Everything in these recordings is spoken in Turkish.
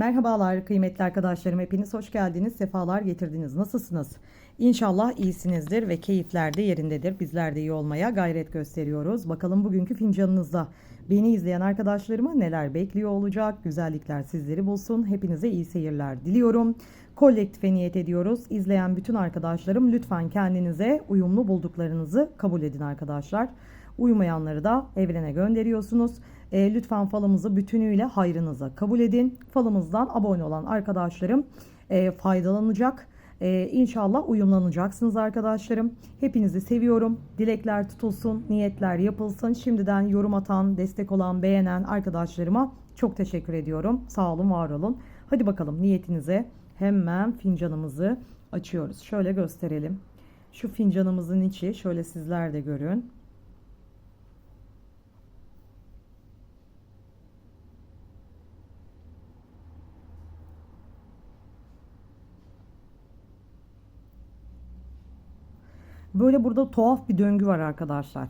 Merhabalar kıymetli arkadaşlarım. Hepiniz hoş geldiniz. Sefalar getirdiniz. Nasılsınız? İnşallah iyisinizdir ve keyifler de yerindedir. Bizler de iyi olmaya gayret gösteriyoruz. Bakalım bugünkü fincanınızda beni izleyen arkadaşlarıma neler bekliyor olacak? Güzellikler sizleri bulsun. Hepinize iyi seyirler diliyorum. Kolektife niyet ediyoruz. İzleyen bütün arkadaşlarım lütfen kendinize uyumlu bulduklarınızı kabul edin arkadaşlar. Uymayanları da evrene gönderiyorsunuz. E, lütfen falımızı bütünüyle hayrınıza kabul edin. Falımızdan abone olan arkadaşlarım e, faydalanacak. E, inşallah uyumlanacaksınız arkadaşlarım. Hepinizi seviyorum. Dilekler tutulsun, niyetler yapılsın. Şimdiden yorum atan, destek olan, beğenen arkadaşlarıma çok teşekkür ediyorum. Sağ olun, var olun. Hadi bakalım niyetinize hemen fincanımızı açıyoruz. Şöyle gösterelim. Şu fincanımızın içi şöyle sizler de görün. Böyle burada tuhaf bir döngü var arkadaşlar.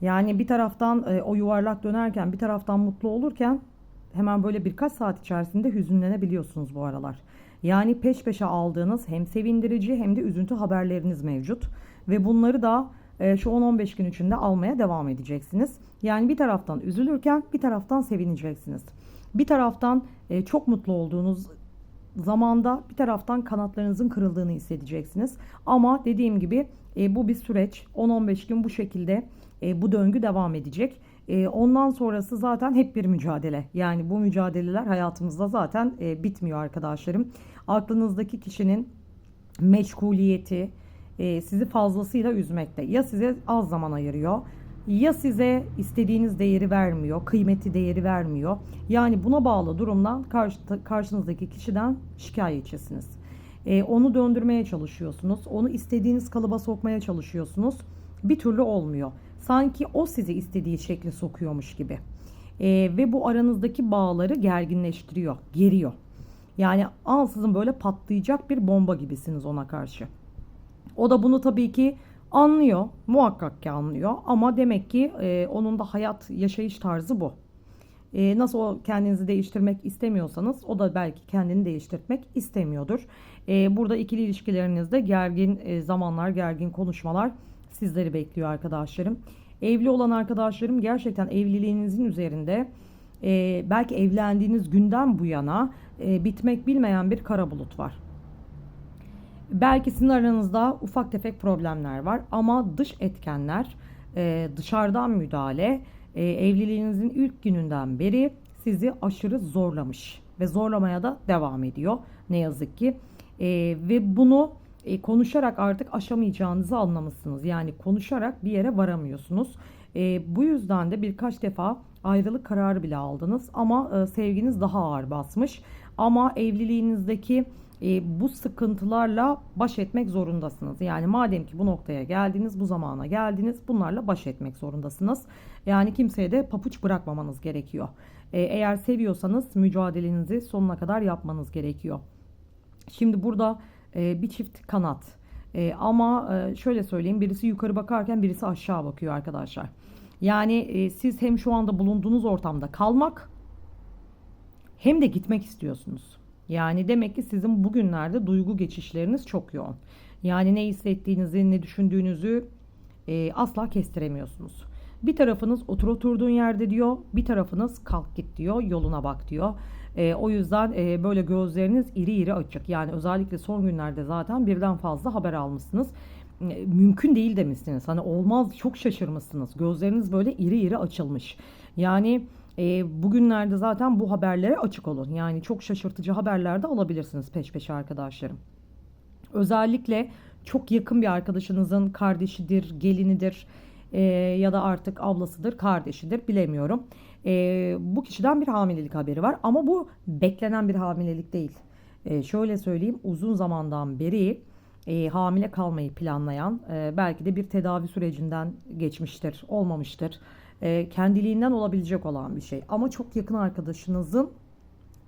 Yani bir taraftan e, o yuvarlak dönerken bir taraftan mutlu olurken hemen böyle birkaç saat içerisinde hüzünlenebiliyorsunuz bu aralar. Yani peş peşe aldığınız hem sevindirici hem de üzüntü haberleriniz mevcut. Ve bunları da e, şu 10-15 gün içinde almaya devam edeceksiniz. Yani bir taraftan üzülürken bir taraftan sevineceksiniz. Bir taraftan e, çok mutlu olduğunuz zamanda bir taraftan kanatlarınızın kırıldığını hissedeceksiniz. Ama dediğim gibi e, bu bir süreç. 10-15 gün bu şekilde e, bu döngü devam edecek. E, ondan sonrası zaten hep bir mücadele. Yani bu mücadeleler hayatımızda zaten e, bitmiyor arkadaşlarım. Aklınızdaki kişinin meşguliyeti e, sizi fazlasıyla üzmekte. Ya size az zaman ayırıyor ya size istediğiniz değeri vermiyor, kıymeti değeri vermiyor. Yani buna bağlı durumdan karşı, karşınızdaki kişiden şikayetçisiniz. Ee, onu döndürmeye çalışıyorsunuz, onu istediğiniz kalıba sokmaya çalışıyorsunuz. Bir türlü olmuyor. Sanki o sizi istediği şekli sokuyormuş gibi. Ee, ve bu aranızdaki bağları gerginleştiriyor, geriyor. Yani ansızın böyle patlayacak bir bomba gibisiniz ona karşı. O da bunu tabii ki Anlıyor. Muhakkak ki anlıyor. Ama demek ki e, onun da hayat yaşayış tarzı bu. E, nasıl kendinizi değiştirmek istemiyorsanız o da belki kendini değiştirmek istemiyordur. E, burada ikili ilişkilerinizde gergin e, zamanlar, gergin konuşmalar sizleri bekliyor arkadaşlarım. Evli olan arkadaşlarım gerçekten evliliğinizin üzerinde e, belki evlendiğiniz günden bu yana e, bitmek bilmeyen bir kara bulut var. Belki sizin aranızda ufak tefek problemler var ama dış etkenler, e, dışarıdan müdahale e, evliliğinizin ilk gününden beri sizi aşırı zorlamış ve zorlamaya da devam ediyor ne yazık ki. E, ve bunu konuşarak artık aşamayacağınızı anlamışsınız. Yani konuşarak bir yere varamıyorsunuz. bu yüzden de birkaç defa ayrılık kararı bile aldınız ama sevginiz daha ağır basmış. Ama evliliğinizdeki e, bu sıkıntılarla baş etmek zorundasınız. Yani madem ki bu noktaya geldiniz, bu zamana geldiniz, bunlarla baş etmek zorundasınız. Yani kimseye de papuç bırakmamanız gerekiyor. E, eğer seviyorsanız mücadelenizi sonuna kadar yapmanız gerekiyor. Şimdi burada e, bir çift kanat. E, ama e, şöyle söyleyeyim, birisi yukarı bakarken birisi aşağı bakıyor arkadaşlar. Yani e, siz hem şu anda bulunduğunuz ortamda kalmak hem de gitmek istiyorsunuz. Yani demek ki sizin bugünlerde duygu geçişleriniz çok yoğun. Yani ne hissettiğinizi, ne düşündüğünüzü e, asla kestiremiyorsunuz. Bir tarafınız otur oturduğun yerde diyor, bir tarafınız kalk git diyor, yoluna bak diyor. E, o yüzden e, böyle gözleriniz iri iri açık. Yani özellikle son günlerde zaten birden fazla haber almışsınız. E, mümkün değil demişsiniz. Hani olmaz çok şaşırmışsınız. Gözleriniz böyle iri iri açılmış. Yani e, bugünlerde zaten bu haberlere açık olun. Yani çok şaşırtıcı haberler de alabilirsiniz peş peşe arkadaşlarım. Özellikle çok yakın bir arkadaşınızın kardeşidir, gelinidir e, ya da artık ablasıdır, kardeşidir bilemiyorum. E, bu kişiden bir hamilelik haberi var ama bu beklenen bir hamilelik değil. E, şöyle söyleyeyim uzun zamandan beri e, hamile kalmayı planlayan e, belki de bir tedavi sürecinden geçmiştir, olmamıştır e, kendiliğinden olabilecek olan bir şey. Ama çok yakın arkadaşınızın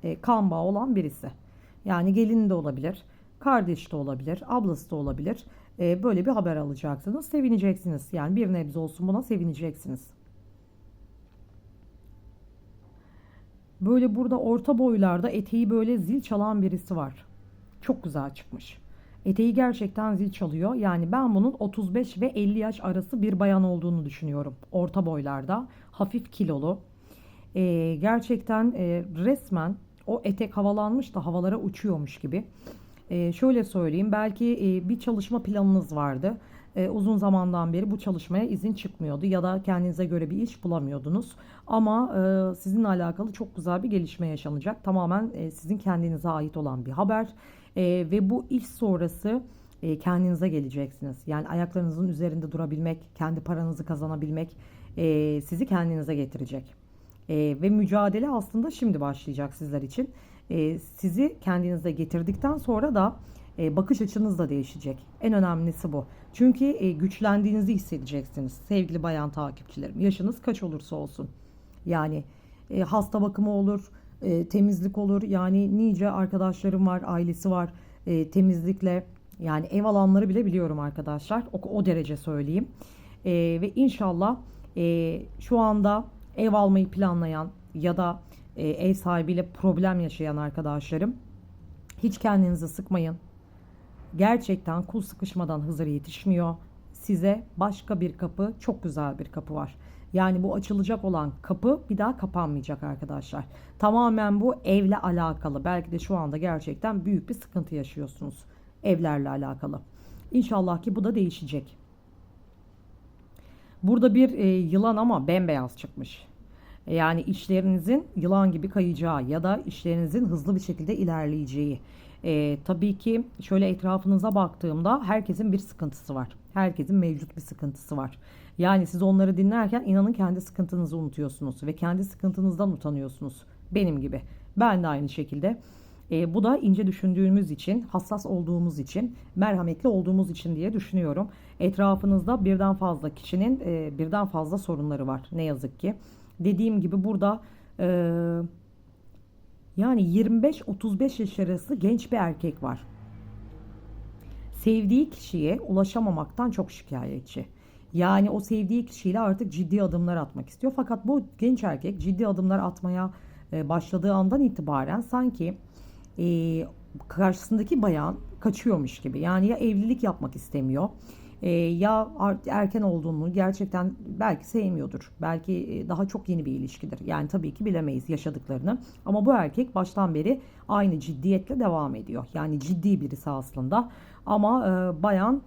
e, kan bağı olan birisi. Yani gelin de olabilir, kardeş de olabilir, ablası da olabilir. E, böyle bir haber alacaksınız. Sevineceksiniz. Yani bir nebze olsun buna sevineceksiniz. Böyle burada orta boylarda eteği böyle zil çalan birisi var. Çok güzel çıkmış. Eteği gerçekten zil çalıyor. Yani ben bunun 35 ve 50 yaş arası bir bayan olduğunu düşünüyorum. Orta boylarda. Hafif kilolu. Ee, gerçekten e, resmen o etek havalanmış da havalara uçuyormuş gibi. Ee, şöyle söyleyeyim. Belki e, bir çalışma planınız vardı. E, uzun zamandan beri bu çalışmaya izin çıkmıyordu ya da kendinize göre bir iş bulamıyordunuz. Ama e, sizinle alakalı çok güzel bir gelişme yaşanacak. Tamamen e, sizin kendinize ait olan bir haber E, ve bu iş sonrası e, kendinize geleceksiniz. Yani ayaklarınızın üzerinde durabilmek, kendi paranızı kazanabilmek e, sizi kendinize getirecek. E, ve mücadele aslında şimdi başlayacak sizler için. E, sizi kendinize getirdikten sonra da e, bakış açınız da değişecek. En önemlisi bu. Çünkü e, güçlendiğinizi hissedeceksiniz sevgili bayan takipçilerim. Yaşınız kaç olursa olsun. Yani e, hasta bakımı olur, e, temizlik olur. Yani nice arkadaşlarım var, ailesi var. E, temizlikle yani ev alanları bile biliyorum arkadaşlar. O, o derece söyleyeyim. E, ve inşallah e, şu anda ev almayı planlayan ya da e, ev sahibiyle problem yaşayan arkadaşlarım hiç kendinizi sıkmayın. Gerçekten kul sıkışmadan Hızır yetişmiyor. Size başka bir kapı, çok güzel bir kapı var. Yani bu açılacak olan kapı bir daha kapanmayacak arkadaşlar. Tamamen bu evle alakalı. Belki de şu anda gerçekten büyük bir sıkıntı yaşıyorsunuz evlerle alakalı. İnşallah ki bu da değişecek. Burada bir e, yılan ama bembeyaz çıkmış. Yani işlerinizin yılan gibi kayacağı ya da işlerinizin hızlı bir şekilde ilerleyeceği. E, tabii ki şöyle etrafınıza baktığımda herkesin bir sıkıntısı var. Herkesin mevcut bir sıkıntısı var. Yani siz onları dinlerken inanın kendi sıkıntınızı unutuyorsunuz ve kendi sıkıntınızdan utanıyorsunuz. Benim gibi. Ben de aynı şekilde. E, bu da ince düşündüğümüz için, hassas olduğumuz için, merhametli olduğumuz için diye düşünüyorum. Etrafınızda birden fazla kişinin e, birden fazla sorunları var ne yazık ki. Dediğim gibi burada e, yani 25-35 yaş arası genç bir erkek var. Sevdiği kişiye ulaşamamaktan çok şikayetçi. Yani o sevdiği kişiyle artık ciddi adımlar atmak istiyor. Fakat bu genç erkek ciddi adımlar atmaya e, başladığı andan itibaren sanki e, karşısındaki bayan kaçıyormuş gibi. Yani ya evlilik yapmak istemiyor e, ya erken olduğunu gerçekten belki sevmiyordur. Belki e, daha çok yeni bir ilişkidir. Yani tabii ki bilemeyiz yaşadıklarını. Ama bu erkek baştan beri aynı ciddiyetle devam ediyor. Yani ciddi birisi aslında. Ama e, bayan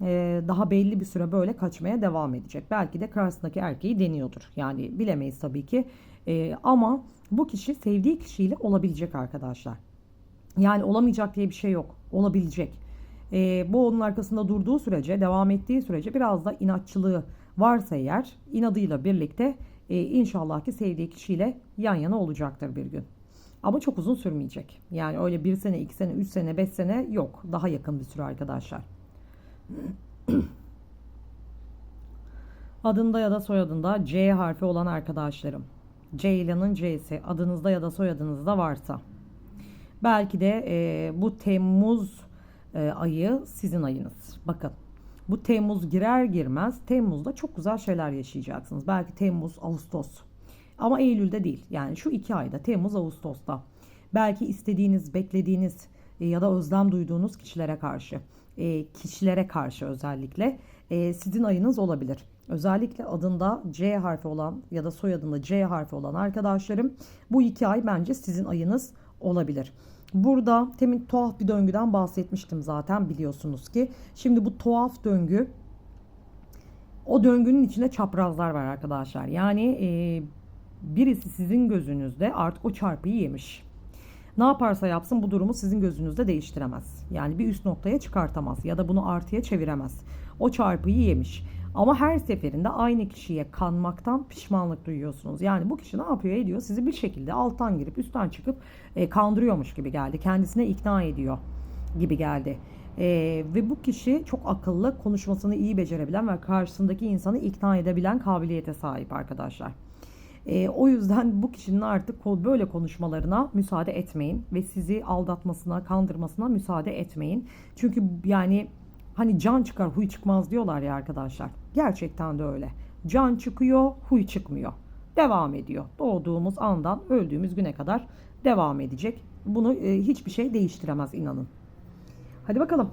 e, daha belli bir süre böyle kaçmaya devam edecek. Belki de karşısındaki erkeği deniyordur. Yani bilemeyiz tabii ki. E, ama bu kişi sevdiği kişiyle olabilecek arkadaşlar. Yani olamayacak diye bir şey yok. Olabilecek. E, bu onun arkasında durduğu sürece, devam ettiği sürece biraz da inatçılığı varsa eğer inadıyla birlikte e, inşallah ki sevdiği kişiyle yan yana olacaktır bir gün. Ama çok uzun sürmeyecek. Yani öyle bir sene, iki sene, üç sene, beş sene yok. Daha yakın bir süre arkadaşlar. Adında ya da soyadında C harfi olan arkadaşlarım. Ceylan'ın C'si adınızda ya da soyadınızda varsa. Belki de e, bu Temmuz e, ayı sizin ayınız. Bakın bu Temmuz girer girmez Temmuz'da çok güzel şeyler yaşayacaksınız. Belki Temmuz, Ağustos. Ama Eylül'de değil. Yani şu iki ayda Temmuz, Ağustos'ta. Belki istediğiniz, beklediğiniz e, ya da özlem duyduğunuz kişilere karşı, e, kişilere karşı özellikle e, sizin ayınız olabilir. Özellikle adında C harfi olan ya da soyadında C harfi olan arkadaşlarım bu iki ay bence sizin ayınız olabilir. Burada temin tuhaf bir döngüden bahsetmiştim zaten biliyorsunuz ki. Şimdi bu tuhaf döngü o döngünün içinde çaprazlar var arkadaşlar. Yani e, birisi sizin gözünüzde artık o çarpıyı yemiş. Ne yaparsa yapsın bu durumu sizin gözünüzde değiştiremez. Yani bir üst noktaya çıkartamaz ya da bunu artıya çeviremez. O çarpıyı yemiş. Ama her seferinde aynı kişiye kanmaktan pişmanlık duyuyorsunuz. Yani bu kişi ne yapıyor ediyor? Sizi bir şekilde alttan girip üstten çıkıp e, kandırıyormuş gibi geldi. Kendisine ikna ediyor gibi geldi. E, ve bu kişi çok akıllı, konuşmasını iyi becerebilen ve karşısındaki insanı ikna edebilen kabiliyete sahip arkadaşlar. E, o yüzden bu kişinin artık böyle konuşmalarına müsaade etmeyin ve sizi aldatmasına, kandırmasına müsaade etmeyin. Çünkü yani Hani can çıkar huy çıkmaz diyorlar ya arkadaşlar. Gerçekten de öyle. Can çıkıyor huy çıkmıyor. devam ediyor. Doğduğumuz andan öldüğümüz güne kadar devam edecek. Bunu e, hiçbir şey değiştiremez inanın. Hadi bakalım.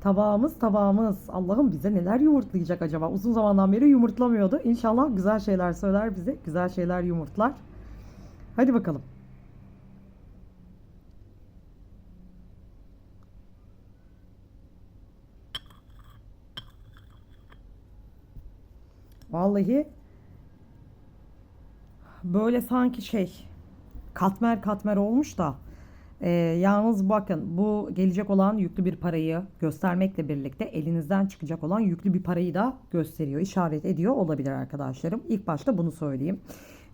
Tabağımız tabağımız. Allah'ım bize neler yumurtlayacak acaba? Uzun zamandan beri yumurtlamıyordu. İnşallah güzel şeyler söyler bize. Güzel şeyler yumurtlar. Hadi bakalım. Vallahi böyle sanki şey katmer katmer olmuş da e, yalnız bakın bu gelecek olan yüklü bir parayı göstermekle birlikte elinizden çıkacak olan yüklü bir parayı da gösteriyor, işaret ediyor olabilir arkadaşlarım. İlk başta bunu söyleyeyim.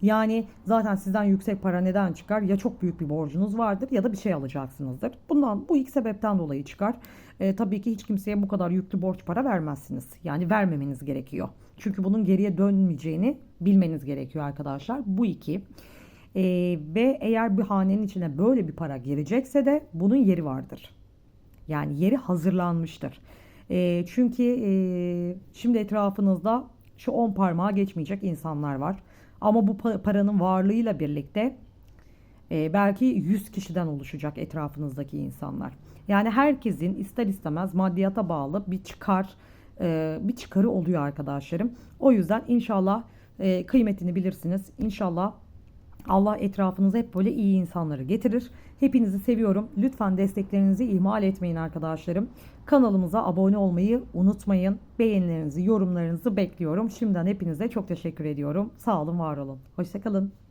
Yani zaten sizden yüksek para neden çıkar? Ya çok büyük bir borcunuz vardır ya da bir şey alacaksınızdır. Bundan bu ilk sebepten dolayı çıkar. E, tabii ki hiç kimseye bu kadar yüklü borç para vermezsiniz. Yani vermemeniz gerekiyor. Çünkü bunun geriye dönmeyeceğini bilmeniz gerekiyor arkadaşlar. Bu iki. E, ve eğer bir hanenin içine böyle bir para girecekse de bunun yeri vardır. Yani yeri hazırlanmıştır. E, çünkü e, şimdi etrafınızda şu 10 parmağa geçmeyecek insanlar var. Ama bu pa- paranın varlığıyla birlikte e, belki 100 kişiden oluşacak etrafınızdaki insanlar. Yani herkesin ister istemez maddiyata bağlı bir çıkar e, bir çıkarı oluyor arkadaşlarım. O yüzden inşallah e, kıymetini bilirsiniz. İnşallah Allah etrafınıza hep böyle iyi insanları getirir. Hepinizi seviyorum. Lütfen desteklerinizi ihmal etmeyin arkadaşlarım. Kanalımıza abone olmayı unutmayın. Beğenilerinizi, yorumlarınızı bekliyorum. Şimdiden hepinize çok teşekkür ediyorum. Sağ olun, var olun. Hoşçakalın.